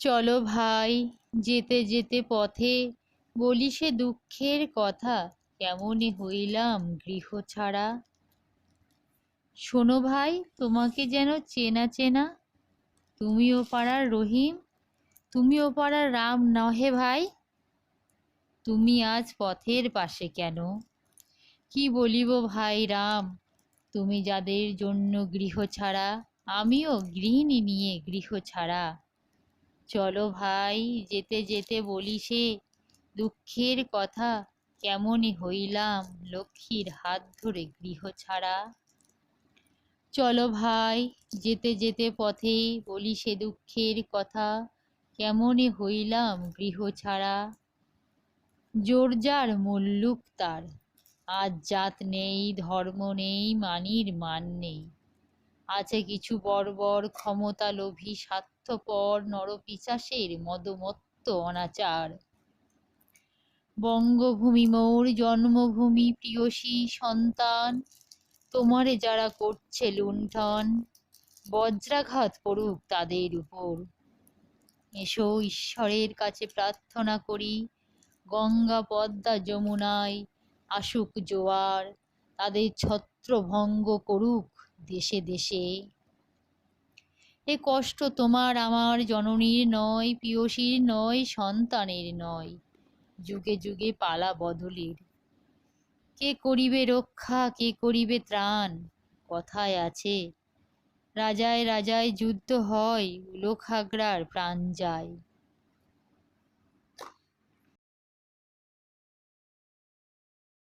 চলো ভাই, যেতে যেতে পথে বলি সে দুঃখের কথা, কেমনে হইলাম গৃহ ছাড়া? শোনো ভাই, তোমাকে যেন চেনা চেনা, তুমিও পাড়ার রহিম, তুমিও পাড়ার রাম নহে ভাই, তুমি আজ পথের পাশে কেন? কি বলিব ভাই রাম, তুমি যাদের জন্য গৃহ ছাড়া, আমিও গৃহিণী নিয়ে গৃহ ছাড়া। চলো ভাই, যেতে যেতে বলি সে। দুঃখের কথা কেমনই হইলাম, লক্ষ্মীর হাত ধরে গৃহ ছাড়া। চলো ভাই, যেতে যেতে পথে বলি সে দুঃখের কথা কেমনে হইলাম, গৃহ ছাড়া। জোরজার মুল্লুক তার, আজ জাত নেই, ধর্ম নেই, মানির মান নেই। আছে কিছু বর্বর ক্ষমতা লোভী স্বার্থপর নরপিশাসের মদমত্ত অনাচার। বঙ্গভূমি মোর জন্মভূমি, প্রিয়সী সন্তান, তোমারে যারা করছে লুণ্ঠন, বজ্রাঘাত পড়ুক তাদের উপর। এসো ঈশ্বরের কাছে প্রার্থনা করি, গঙ্গা পদ্মা যমুনায় আসুক জোয়ার, তাদের ছত্রভঙ্গ করুক দেশে দেশে। এ কষ্ট তোমার আমার জননীর নয় পিয়সীর নয়, সন্তানের নয়। যুগে যুগে পালা বদলের। কে করিবে রক্ষা, কে করিবে ত্রাণ? কথায় আছে, রাজায় রাজায় যুদ্ধ হয় উলো খাগড়ার প্রাণ যায়।